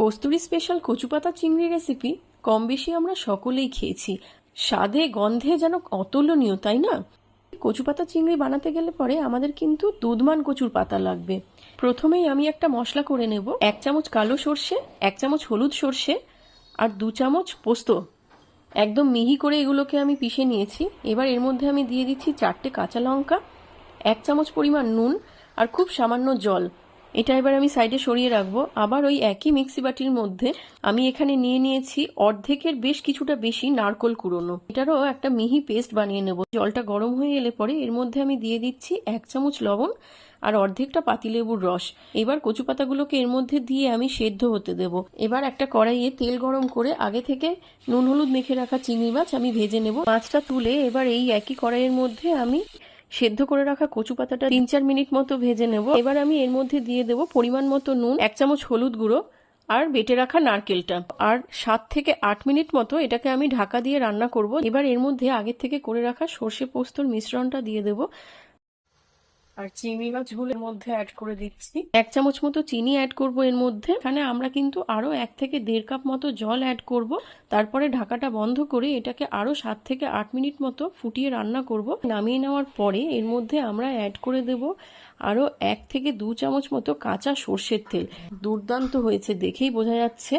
Kasuri special কচুপাতা চিংড়ি recipe কম বেশি আমরা সকলেই খেয়েছি। স্বাদে, গন্ধে যেন অতুলনীয়, তাই না? কচুপাতা চিংড়ি বানাতে গেলে পরে আমাদের কিন্তু দুধমান কচুর পাতা লাগবে। প্রথমেই আমি একটা মশলা করে নেব। এক চামচ কালো সর্ষে, এক চামচ হলুদ সর্ষে আর দু চামচ পোস্ত। একদম মিহি করে এগুলোকে আমি পিষে নিয়েছি। এবার এর মধ্যে আমি দিয়ে দিচ্ছি চারটে কাঁচা লঙ্কা, এক চামচ পরিমাণ নুন আর খুব সামান্য জল। এটা এবার আমি সাইডে সরিয়ে রাখব। আবার ওই একই মিক্সি বাটির মধ্যে আমি এখানে নিয়ে নিয়েছি অর্ধেকের বেশ কিছুটা বেশি নারকোল কুড়োনো। এটারও একটা মিহি পেস্ট বানিয়ে নেব। জলটা গরম হয়ে এলে পরে এর মধ্যে আমি দিয়ে দিচ্ছি এক চামচ লবণ আর অর্ধেকটা পাতিলেবুর রস। এবার কচু পাতাগুলোকে এর মধ্যে দিয়ে আমি সেদ্ধ হতে দেব। এবার একটা কড়াইয়ে তেল গরম করে আগে থেকে নুন হলুদ মেখে রাখা চিংড়ি মাছ আমি ভেজে নেব। মাছটা তুলে এবার এই একই কড়াইয়ের মধ্যে আমি সেদ্ধ করে রাখা কচু পাতাটা তিন চার মিনিট মতো ভেজে নেব। এবার আমি এর মধ্যে দিয়ে দেব পরিমাণ মতো নুন, এক চামচ হলুদ গুঁড়ো আর বেটে রাখা নারকেলটা। আর সাত থেকে আট মিনিট মতো এটাকে আমি ঢাকা দিয়ে রান্না করব। এবার এর মধ্যে আগের থেকে করে রাখা সর্ষে পোস্তর মিশ্রণটা দিয়ে দেব। আর চিংড়ি মাছ ঝোলের মধ্যে অ্যাড করে দিচ্ছি। এক চামচ মতো চিনি অ্যাড করব এর মধ্যে। এখানে আমরা কিন্তু আরও এক থেকে দেড় কাপ মতো জল অ্যাড করব। তারপরে ঢাকাটা বন্ধ করে এটাকে আরও সাত থেকে আট মিনিট মতো ফুটিয়ে রান্না করব। নামিয়ে নেওয়ার পরে এর মধ্যে আমরা অ্যাড করে দেব আরও এক থেকে দু চামচ মতো কাঁচা সর্ষের তেল। দুর্দান্ত হয়েছে দেখেই বোঝা যাচ্ছে।